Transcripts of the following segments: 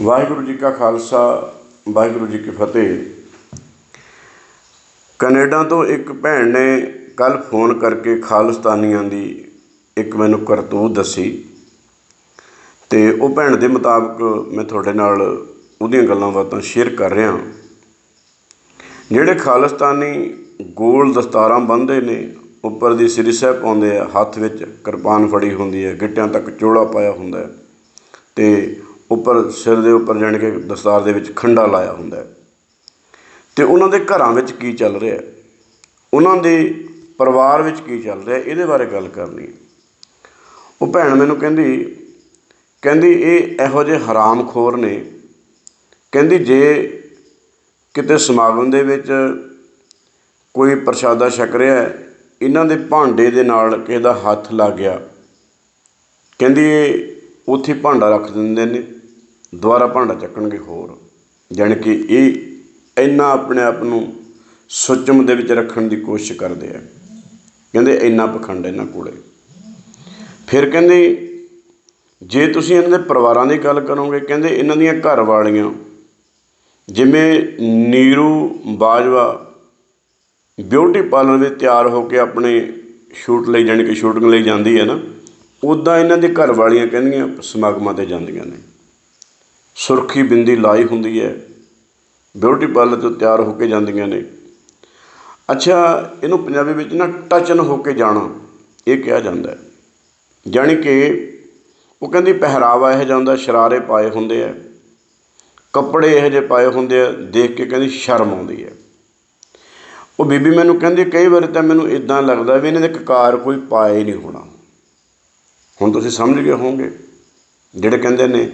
ਵਾਹਿਗੁਰੂ ਜੀ ਕਾ ਖਾਲਸਾ, ਵਾਹਿਗੁਰੂ ਜੀ ਕੀ ਫਤਿਹ। ਕੈਨੇਡਾ ਤੋਂ ਇੱਕ ਭੈਣ ਨੇ ਕੱਲ ਫੋਨ ਕਰਕੇ ਖਾਲਿਸਤਾਨੀਆਂ ਦੀ ਇੱਕ ਮੈਨੂੰ ਕਰਤੂਤ ਦੱਸੀ ਤੇ ਉਹ ਭੈਣ ਦੇ ਮੁਤਾਬਕ ਮੈਂ ਤੁਹਾਡੇ ਨਾਲ ਉਹਦੀਆਂ ਗੱਲਾਂ ਬਾਤਾਂ ਸ਼ੇਅਰ ਕਰ ਰਿਹਾ ਜਿਹੜੇ ਖਾਲਿਸਤਾਨੀ ਗੋਲ ਦਸਤਾਰਾਂ ਬੰਨ੍ਹਦੇ ਨੇ, ਉੱਪਰ ਦੀ ਸ੍ਰੀ ਸਾਹਿਬ ਪਾਉਂਦੇ ਆ, ਹੱਥ ਵਿੱਚ ਕਿਰਪਾਨ ਫੜੀ ਹੁੰਦੀ ਹੈ, ਗਿੱਟਿਆਂ ਤੱਕ ਚੋਲਾ ਪਾਇਆ ਹੁੰਦਾ ਹੈ ਤੇ ਉੱਪਰ ਸਿਰ ਦੇ ਉੱਪਰ ਜਾਣੀ ਕਿ ਦਸਤਾਰ ਦੇ ਵਿੱਚ ਖੰਡਾ ਲਾਇਆ ਹੁੰਦਾ ਹੈ। ਤੇ ਉਹਨਾਂ ਦੇ ਘਰਾਂ ਵਿੱਚ ਕੀ ਚੱਲ ਰਿਹਾ ਉਹਨਾਂ ਦੇ ਪਰਿਵਾਰ ਵਿੱਚ ਕੀ ਚੱਲ ਰਿਹਾ ਇਹਦੇ ਬਾਰੇ ਗੱਲ ਕਰਨੀ ਹੈ। ਉਹ ਭੈਣ ਮੈਨੂੰ ਕਹਿੰਦੀ ਕਹਿੰਦੀ, ਇਹ ਇਹੋ ਜਿਹੇ ਹਰਾਮਖੋਰ ਨੇ। ਕਹਿੰਦੀ, ਜੇ ਕਿਤੇ ਸਮਾਗਮ ਦੇ ਵਿੱਚ ਕੋਈ ਪ੍ਰਸ਼ਾਦਾ ਛਕ ਰਿਹਾ ਇਹਨਾਂ ਦੇ ਭਾਂਡੇ ਦੇ ਨਾਲ ਕਿਸੇ ਦਾ ਹੱਥ ਲੱਗ ਗਿਆ। ਕਹਿੰਦੀ, ਇਹ ਉੱਥੇ ਭਾਂਡਾ ਰੱਖ ਦਿੰਦੇ ਨੇ। ਦੁਬਾਰਾ ਭਾਂਡਾ ਚੱਕਣਗੇ ਹੋਰ। ਜਾਣੀ ਕਿ ਇਹ ਇੰਨਾ ਆਪਣੇ ਆਪ ਨੂੰ ਸੁਚਮ ਦੇ ਵਿੱਚ ਰੱਖਣ ਦੀ ਕੋਸ਼ਿਸ਼ ਕਰਦੇ ਆ। ਕਹਿੰਦੇ ਇੰਨਾ ਪਖੰਡ ਇਹਨਾਂ ਕੋਲੇ। ਫਿਰ ਕਹਿੰਦੇ, ਜੇ ਤੁਸੀਂ ਇਹਨਾਂ ਦੇ ਪਰਿਵਾਰਾਂ ਦੀ ਗੱਲ ਕਰੋਗੇ, ਕਹਿੰਦੇ ਇਹਨਾਂ ਦੀਆਂ ਘਰ ਵਾਲੀਆਂ ਜਿਵੇਂ ਨੀਰੂ ਬਾਜਵਾ, ਬਿਊਟੀ ਪਾਰਲਰ ਵਿੱਚ ਤਿਆਰ ਹੋ ਕੇ ਆਪਣੇ ਸ਼ੂਟ ਲਈ, ਜਾਣੀ ਕਿ ਸ਼ੂਟਿੰਗ ਲਈ ਜਾਂਦੀ ਹੈ ਨਾ ਉੱਦਾਂ ਇਹਨਾਂ ਦੇ ਘਰ ਵਾਲੀਆਂ ਕਹਿੰਦੀਆਂ ਸਮਾਗਮਾਂ ਤੇ ਜਾਂਦੀਆਂ ਨੇ। ਸੁਰਖੀ ਬਿੰਦੀ ਲਾਈ ਹੁੰਦੀ ਹੈ। ਬਿਊਟੀ ਪਾਰਲਰ ਤੋਂ ਤਿਆਰ ਹੋ ਕੇ ਜਾਂਦੀਆਂ ਨੇ। ਅੱਛਾ, ਇਹਨੂੰ ਪੰਜਾਬੀ ਵਿੱਚ ਨਾ ਟਚਨ ਹੋ ਕੇ ਜਾਣਾ, ਇਹ ਕਿਹਾ ਜਾਂਦਾ ਹੈ। ਜਾਣੀ ਕਿ ਉਹ ਕਹਿੰਦੀ ਪਹਿਰਾਵਾ ਇਹ ਜਾਂਦਾ ਸ਼ਰਾਰੇ ਪਾਏ ਹੁੰਦੇ ਆ। ਕੱਪੜੇ ਇਹੋ ਜਿਹੇ ਪਾਏ ਹੁੰਦੇ ਆ, ਦੇਖ ਕੇ ਕਹਿੰਦੀ ਸ਼ਰਮ ਆਉਂਦੀ ਹੈ। ਉਹ ਬੀਬੀ ਮੈਨੂੰ ਕਹਿੰਦੀ, ਕਈ ਵਾਰੀ ਤਾਂ ਮੈਨੂੰ ਇਦਾਂ ਲੱਗਦਾ ਵੀ ਇਹਨਾਂ ਦੇ ਕਕਾਰ ਕੋਈ ਪਾਏ ਨਹੀਂ ਹੋਣਾ। ਹੁਣ ਤੁਸੀਂ ਸਮਝ ਗਏ ਹੋਵੋਗੇ। ਜਿਹੜੇ ਕਹਿੰਦੇ ਨੇ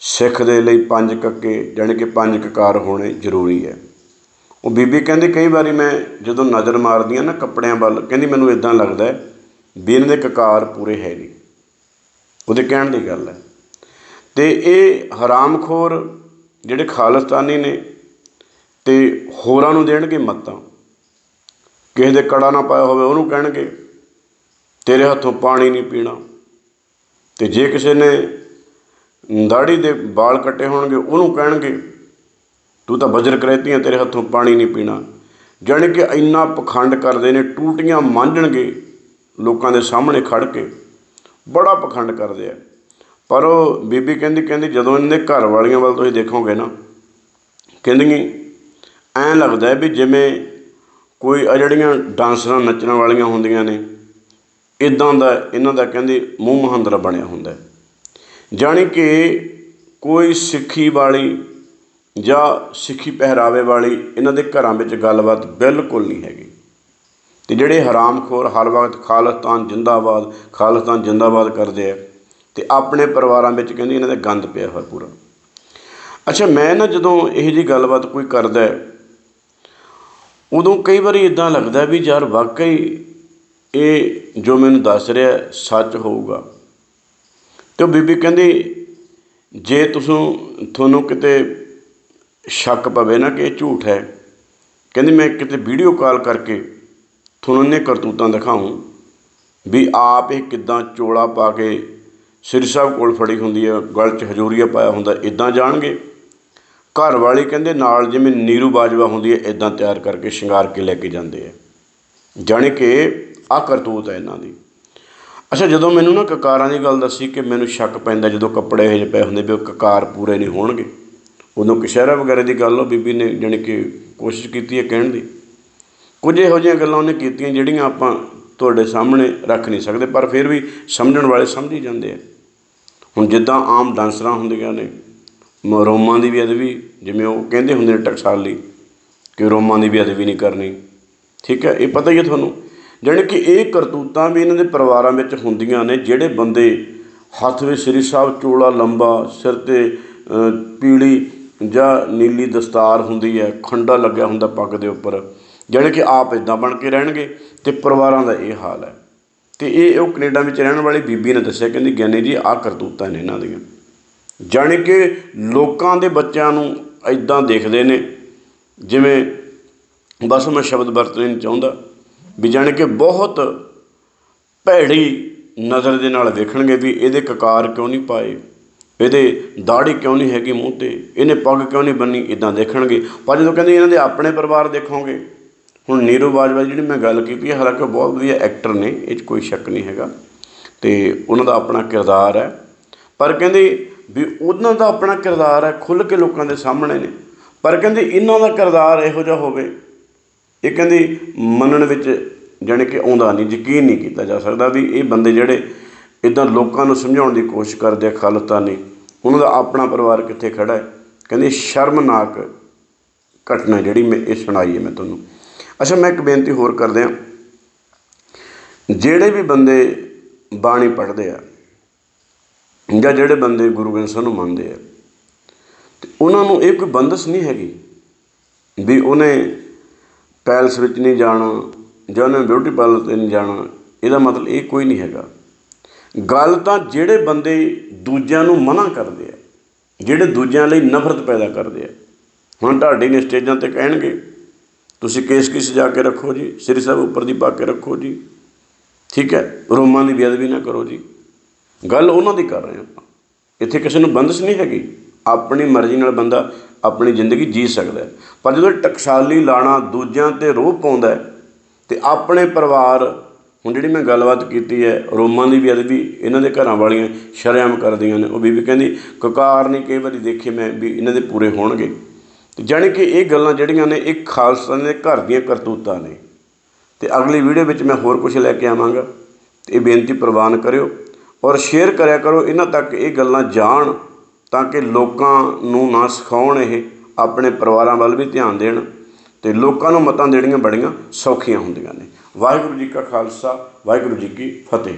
ਸਿੱਖ ਦੇ ਲਈ ਪੰਜ ਕੱਕੇ, ਜਾਣੀ ਕਿ ਪੰਜ ਕਕਾਰ ਹੋਣੇ ਜ਼ਰੂਰੀ ਹੈ। ਉਹ ਬੀਬੀ ਕਹਿੰਦੀ, ਕਈ ਵਾਰੀ ਮੈਂ ਜਦੋਂ ਨਜ਼ਰ ਮਾਰਦੀ ਆ ਨਾ ਕੱਪੜਿਆਂ ਵੱਲ, ਕਹਿੰਦੀ ਮੈਨੂੰ ਇਦਾਂ ਲੱਗਦਾ ਹੈ ਵੀ ਇਹਨਾਂ ਦੇ ਕਕਾਰ ਪੂਰੇ ਹੈ ਨਹੀਂ। ਉਹਦੇ ਕਹਿਣ ਦੀ ਗੱਲ ਹੈ। ਤੇ ਇਹ ਹਰਾਮਖੋਰ ਜਿਹੜੇ ਖਾਲਿਸਤਾਨੀ ਨੇ ਤੇ ਹੋਰਾਂ ਨੂੰ ਦੇਣਗੇ ਮੱਤਾਂ। ਕਿਸੇ ਦੇ ਕੜਾ ਨਾ ਪਾਇਆ ਹੋਵੇ ਉਹਨੂੰ ਕਹਿਣਗੇ, ਤੇਰੇ ਹੱਥੋਂ ਪਾਣੀ ਨਹੀਂ ਪੀਣਾ। ਤੇ ਜੇ ਕਿਸੇ ਨੇ ਦਾੜੀ ਦੇ ਵਾਲ ਕੱਟੇ ਹੋਣਗੇ, ਉਹਨੂੰ ਕਹਿਣਗੇ, ਤੂੰ ਤਾਂ ਬਜਰ ਕਰੇਤੀ ਆ ਤੇਰੇ ਹੱਥੋਂ ਪਾਣੀ ਨਹੀਂ ਪੀਣਾ। ਜਾਣੀ ਕਿ ਇੰਨਾ ਪਖੰਡ ਕਰਦੇ ਨੇ, ਟੂਟੀਆਂ ਮਾਂਝਣਗੇ ਲੋਕਾਂ ਦੇ ਸਾਹਮਣੇ ਖੜ ਕੇ। ਬੜਾ ਪਖੰਡ ਕਰਦੇ ਆ। ਪਰ ਉਹ ਬੀਬੀ ਕਹਿੰਦੀ ਕਹਿੰਦੀ ਜਦੋਂ ਇਹਨਾਂ ਦੇ ਘਰ ਵਾਲੀਆਂ ਵੱਲ ਤੁਸੀਂ ਦੇਖੋਗੇ ਨਾ, ਕਹਿੰਦੀ, ਐਂ ਲੱਗਦਾ ਵੀ ਜਿਵੇਂ ਕੋਈ ਆ ਜਿਹੜੀਆਂ ਡਾਂਸਰਾਂ, ਨੱਚਣ ਵਾਲੀਆਂ ਹੁੰਦੀਆਂ ਨੇ ਇਦਾਂ ਦਾ, ਇਹਨਾਂ ਦਾ ਕਹਿੰਦੇ ਮੂੰਹ ਮਹੰਦਰਾ ਬਣਿਆ ਹੁੰਦਾ ਹੈ। ਜਾਣੀ ਕਿ ਕੋਈ ਸਿੱਖੀ ਵਾਲੀ ਜਾਂ ਸਿੱਖੀ ਪਹਿਰਾਵੇ ਵਾਲੀ ਇਹਨਾਂ ਦੇ ਘਰਾਂ ਵਿੱਚ ਗੱਲਬਾਤ ਬਿਲਕੁਲ ਨਹੀਂ ਹੈਗੀ। ਤੇ ਜਿਹੜੇ ਹਰਾਮਖੋਰ ਹਰ ਵਕਤ ਖਾਲਿਸਤਾਨ ਜਿੰਦਾਬਾਦ ਖਾਲਿਸਤਾਨ ਜਿੰਦਾਬਾਦ ਕਰਦੇ ਆ ਤੇ ਆਪਣੇ ਪਰਿਵਾਰਾਂ ਵਿੱਚ ਕਹਿੰਦੇ ਇਹਨਾਂ ਦਾ ਗੰਦ ਪਿਆ ਹੋਇਆ ਪੂਰਾ। ਅੱਛਾ, ਮੈਂ ਨਾ ਜਦੋਂ ਇਹ ਜੀ ਗੱਲਬਾਤ ਕੋਈ ਕਰਦਾ ਹੈ, ਉਦੋਂ ਕਈ ਵਾਰੀ ਇਦਾਂ ਲੱਗਦਾ ਵੀ ਯਾਰ ਵਾਕਈ ਇਹ ਜੋ ਮੈਨੂੰ ਦੱਸ ਰਿਹਾ ਸੱਚ ਹੋਊਗਾ। ਅਤੇ ਉਹ ਬੀਬੀ ਕਹਿੰਦੀ, ਜੇ ਤੁਸੀਂ ਤੁਹਾਨੂੰ ਕਿਤੇ ਸ਼ੱਕ ਪਵੇ ਨਾ ਕਿ ਇਹ ਝੂਠ ਹੈ, ਕਹਿੰਦੀ ਮੈਂ ਕਿਤੇ ਵੀਡੀਓ ਕਾਲ ਕਰਕੇ ਤੁਹਾਨੂੰ ਇਹਨੇ ਕਰਤੂਤਾਂ ਦਿਖਾਊਂ ਵੀ ਆਪ ਇਹ ਕਿੱਦਾਂ ਚੋਲਾ ਪਾ ਕੇ ਸ੍ਰੀ ਸਾਹਿਬ ਕੋਲ ਫੜੀ ਹੁੰਦੀ ਹੈ, ਗਲ 'ਚ ਹਜੂਰੀਆ ਪਾਇਆ ਹੁੰਦਾ ਇਦਾਂ ਜਾਣਗੇ? ਘਰ ਵਾਲੀ ਕਹਿੰਦੇ, ਨਾਲ ਜਿਵੇਂ ਨੀਰੂ ਬਾਜਵਾ ਹੁੰਦੀ ਹੈ ਇਦਾਂ ਤਿਆਰ ਕਰਕੇ ਸ਼ਿੰਗਾਰ ਕੇ ਲੈ ਕੇ ਜਾਂਦੇ ਆ। ਜਾਣੀ ਕਿ ਆ ਕਰਤੂਤ ਹੈ ਇਹਨਾਂ ਦੀ। ਅੱਛਾ, ਜਦੋਂ ਮੈਨੂੰ ਨਾ ਕਕਾਰਾਂ ਦੀ ਗੱਲ ਦੱਸੀ ਕਿ ਮੈਨੂੰ ਸ਼ੱਕ ਪੈਂਦਾ ਜਦੋਂ ਕੱਪੜੇ ਇਹੋ ਜਿਹੇ ਪਏ ਹੁੰਦੇ ਵੀ ਉਹ ਕਕਾਰ ਪੂਰੇ ਨਹੀਂ ਹੋਣਗੇ, ਉਦੋਂ ਕਸ਼ਹਿਰਾ ਵਗੈਰਾ ਦੀ ਗੱਲ ਉਹ ਬੀਬੀ ਨੇ ਜਾਣੀ ਕਿ ਕੋਸ਼ਿਸ਼ ਕੀਤੀ ਹੈ ਕਹਿਣ ਦੀ। ਕੁਝ ਇਹੋ ਜਿਹੀਆਂ ਗੱਲਾਂ ਉਹਨੇ ਕੀਤੀਆਂ ਜਿਹੜੀਆਂ ਆਪਾਂ ਤੁਹਾਡੇ ਸਾਹਮਣੇ ਰੱਖ ਨਹੀਂ ਸਕਦੇ, ਪਰ ਫਿਰ ਵੀ ਸਮਝਣ ਵਾਲੇ ਸਮਝ ਹੀ ਜਾਂਦੇ ਆ। ਹੁਣ ਜਿੱਦਾਂ ਆਮ ਡਾਂਸਰਾਂ ਹੁੰਦੀਆਂ ਨੇ, ਮ- ਰੋਮਾਂ ਦੀ ਵੀ ਅਦਬੀ, ਜਿਵੇਂ ਉਹ ਕਹਿੰਦੇ ਹੁੰਦੇ ਨੇ ਟਕਸਾਲੀ, ਕਿ ਰੋਮਾਂ ਦੀ ਵੀ ਅਦਬੀ ਨਹੀਂ ਕਰਨੀ। ਠੀਕ ਹੈ, ਇਹ ਪਤਾ ਹੀ ਹੈ ਤੁਹਾਨੂੰ। ਜਾਣੀ ਕਿ ਇਹ ਕਰਤੂਤਾਂ ਵੀ ਇਹਨਾਂ ਦੇ ਪਰਿਵਾਰਾਂ ਵਿੱਚ ਹੁੰਦੀਆਂ ਨੇ, ਜਿਹੜੇ ਬੰਦੇ ਹੱਥ ਵਿੱਚ ਸ੍ਰੀ ਸਾਹਿਬ ਚੋਲਾ ਲੰਬਾ, ਸਿਰ ਤੇ ਪੀਲੀ ਜਾਂ ਨੀਲੀ ਦਸਤਾਰ ਹੁੰਦੀ ਹੈ, ਖੰਡਾ ਲੱਗਿਆ ਹੁੰਦਾ ਪੱਗ ਦੇ ਉੱਪਰ ਜਿਹੜੇ ਕਿ ਆਪ ਇਦਾਂ ਬਣ ਕੇ ਰਹਿਣਗੇ ਤੇ ਪਰਿਵਾਰਾਂ ਦਾ ਇਹ ਹਾਲ ਹੈ। ਤੇ ਇਹ ਉਹ ਕੈਨੇਡਾ ਵਿੱਚ ਰਹਿਣ ਵਾਲੀ ਬੀਬੀ ਨੇ ਦੱਸਿਆ, ਕਹਿੰਦੀ ਗਿਆਨੀ ਜੀ, ਆਹ ਕਰਤੂਤਾਂ ਨੇ ਇਹਨਾਂ ਦੀਆਂ। ਜਾਣੀ ਕਿ ਲੋਕਾਂ ਦੇ ਬੱਚਿਆਂ ਨੂੰ ਇਦਾਂ ਦੇਖਦੇ ਨੇ, ਜਿਵੇਂ ਬਸ ਮੈਂ ਸ਼ਬਦ ਵਰਤਣੇ ਨਹੀਂ ਚਾਹੁੰਦਾ। ਵੀ ਜਾਣੀ ਕਿ ਬਹੁਤ ਭੈੜੀ ਨਜ਼ਰ ਦੇ ਨਾਲ ਵੇਖਣਗੇ ਵੀ ਇਹਦੇ ਕਕਾਰ ਕਿਉਂ ਨਹੀਂ ਪਾਏ, ਇਹਦੇ ਦਾੜੀ ਕਿਉਂ ਨਹੀਂ ਹੈਗੀ ਮੂੰਹ ਤੇ, ਇਹਨੇ ਪੱਗ ਕਿਉਂ ਨਹੀਂ ਬੰਨੀ ਇਦਾਂ ਦੇਖਣਗੇ। ਪਰ ਜਦੋਂ ਕਹਿੰਦੇ ਇਹਨਾਂ ਦੇ ਆਪਣੇ ਪਰਿਵਾਰ ਦੇਖੋਗੇ, ਹੁਣ ਨੀਰੂ ਬਾਜਵਾ ਜਿਹੜੀ ਮੈਂ ਗੱਲ ਕੀਤੀ ਹੈ, ਹਾਲਾਂਕਿ ਉਹ ਬਹੁਤ ਵਧੀਆ ਐਕਟਰ ਨੇ, ਇਹ 'ਚ ਕੋਈ ਸ਼ੱਕ ਨਹੀਂ ਹੈਗਾ, ਤੇ ਉਹਨਾਂ ਦਾ ਆਪਣਾ ਕਿਰਦਾਰ ਹੈ। ਪਰ ਕਹਿੰਦੇ ਵੀ ਉਹਨਾਂ ਦਾ ਆਪਣਾ ਕਿਰਦਾਰ ਹੈ, ਖੁੱਲ੍ਹ ਕੇ ਲੋਕਾਂ ਦੇ ਸਾਹਮਣੇ ਨੇ। ਪਰ ਕਹਿੰਦੇ ਇਹਨਾਂ ਦਾ ਕਿਰਦਾਰ ਇਹੋ ਜਿਹਾ ਹੋਵੇ ਇਹ ਕਹਿੰਦੇ ਮੰਨਣ ਵਿੱਚ ਜਾਣੀ ਕਿ ਆਉਂਦਾ ਨਹੀਂ, ਯਕੀਨ ਨਹੀਂ ਕੀਤਾ ਜਾ ਸਕਦਾ ਵੀ ਇਹ ਬੰਦੇ ਜਿਹੜੇ ਇੱਦਾਂ ਲੋਕਾਂ ਨੂੰ ਸਮਝਾਉਣ ਦੀ ਕੋਸ਼ਿਸ਼ ਕਰਦੇ ਆ ਖਾਲਿਸਤਾਨੀ ਉਹਨਾਂ ਦਾ ਆਪਣਾ ਪਰਿਵਾਰ ਕਿੱਥੇ ਖੜਾ ਹੈ? ਕਹਿੰਦੇ ਸ਼ਰਮਨਾਕ ਘਟਨਾ ਜਿਹੜੀ ਮੈਂ ਇਹ ਸੁਣਾਈ ਹੈ ਮੈਂ ਤੁਹਾਨੂੰ। ਅੱਛਾ, ਮੈਂ ਇੱਕ ਬੇਨਤੀ ਹੋਰ ਕਰਦੇ ਆ ਜਿਹੜੇ ਵੀ ਬੰਦੇ ਬਾਣੀ ਪੜ੍ਹਦੇ ਆ ਜਾਂ ਜਿਹੜੇ ਬੰਦੇ ਗੁਰੂ ਗ੍ਰੰਥ ਸਾਹਿਬ ਨੂੰ ਮੰਨਦੇ ਆ, ਤੇ ਉਹਨਾਂ ਨੂੰ ਇਹ ਕੋਈ ਬੰਦਸ਼ ਨਹੀਂ ਹੈਗੀ ਵੀ ਉਹਨੇ ਪੈਲਸ ਵਿੱਚ ਨਹੀਂ ਜਾਣਾ, ਜਾਂ ਉਹਨੇ ਬਿਊਟੀ ਪਾਰਲਰ ਤੇ ਨਹੀਂ ਜਾਣਾ, ਇਹਦਾ ਮਤਲਬ ਇਹ ਕੋਈ ਨਹੀਂ ਹੈਗਾ। ਗੱਲ ਤਾਂ ਜਿਹੜੇ ਬੰਦੇ ਦੂਜਿਆਂ ਨੂੰ ਮਨਾ ਕਰਦੇ ਆ, ਜਿਹੜੇ ਦੂਜਿਆਂ ਲਈ ਨਫ਼ਰਤ ਪੈਦਾ ਕਰਦੇ ਆ, ਹੁਣ ਤੁਹਾਡੇ ਨੇ ਸਟੇਜਾਂ ਤੇ ਕਹਿਣਗੇ, ਤੁਸੀਂ ਕੇਸ ਕੀ ਸਜਾ ਕੇ ਰੱਖੋ ਜੀ, ਸ੍ਰੀ ਸਾਹਿਬ ਉੱਪਰ ਦੀ ਪਾ ਕੇ ਰੱਖੋ ਜੀ, ਠੀਕ ਹੈ, ਰੋਮਾਂ ਦੀ ਬੇਅਦਬੀ ਨਾ ਕਰੋ ਜੀ। ਗੱਲ ਉਹਨਾਂ ਦੀ ਕਰ ਰਹੇ ਹਾਂ ਆਪਾਂ। ਇੱਥੇ ਕਿਸੇ ਨੂੰ ਬੰਦਸ਼ ਨਹੀਂ ਹੈਗੀ, ਆਪਣੀ ਮਰਜ਼ੀ ਨਾਲ ਬੰਦਾ ਆਪਣੀ ਜ਼ਿੰਦਗੀ ਜੀ ਸਕਦਾ ਪਰ ਜਦੋਂ ਟਕਸਾਲੀ ਲਾਣਾ ਦੂਜਿਆਂ ਤੇ ਰੋਹ ਪਾਉਂਦਾ ਹੈ, ਤੇ ਆਪਣੇ ਪਰਿਵਾਰ, ਹੁਣ ਜਿਹੜੀ ਮੈਂ ਗੱਲਬਾਤ ਕੀਤੀ ਹੈ, ਰੋਮਾਂ ਦੀ ਵੀ ਅਦਬੀ ਇਹਨਾਂ ਦੇ ਘਰਾਂ ਵਾਲੀਆਂ ਸ਼ਰੇਆਮ ਕਰਦੀਆਂ ਨੇ। ਉਹ ਬੀਬੀ ਕਹਿੰਦੀ, ਕਕਾਰ ਨਹੀਂ ਕਈ ਵਾਰੀ ਦੇਖੇ ਮੈਂ ਵੀ ਇਹਨਾਂ ਦੇ ਪੂਰੇ ਹੋਣਗੇ। ਤੇ ਜਾਣੀ ਕਿ ਇਹ ਗੱਲਾਂ ਜਿਹੜੀਆਂ ਨੇ, ਇਹ ਖਾਲਸਾ ਦੇ ਘਰ ਦੀਆਂ ਕਰਤੂਤਾਂ ਨੇ। ਤੇ ਅਗਲੀ ਵੀਡੀਓ ਵਿੱਚ ਮੈਂ ਹੋਰ ਕੁਝ ਲੈ ਕੇ ਆਵਾਂਗਾ। ਤੇ ਇਹ ਬੇਨਤੀ ਪ੍ਰਵਾਨ ਕਰਿਓ ਔਰ ਸ਼ੇਅਰ ਕਰਿਆ ਕਰੋ। ਇਹਨਾਂ ਤੱਕ ਇਹ ਗੱਲਾਂ ਜਾਣ ਤਾਂ ਕਿ ਲੋਕਾਂ ਨੂੰ ਨਾ ਸਿਖਾਉਣ ਇਹ ਆਪਣੇ ਪਰਿਵਾਰਾਂ ਵੱਲ ਵੀ ਧਿਆਨ ਦੇਣ ਅਤੇ ਲੋਕਾਂ ਨੂੰ ਮਤਾਂ ਦੇਣੀਆਂ ਬੜੀਆਂ ਸੌਖੀਆਂ ਹੁੰਦੀਆਂ ਨੇ। ਵਾਹਿਗੁਰੂ ਜੀ ਕਾ ਖਾਲਸਾ, ਵਾਹਿਗੁਰੂ ਜੀ ਕੀ ਫਤਿਹ।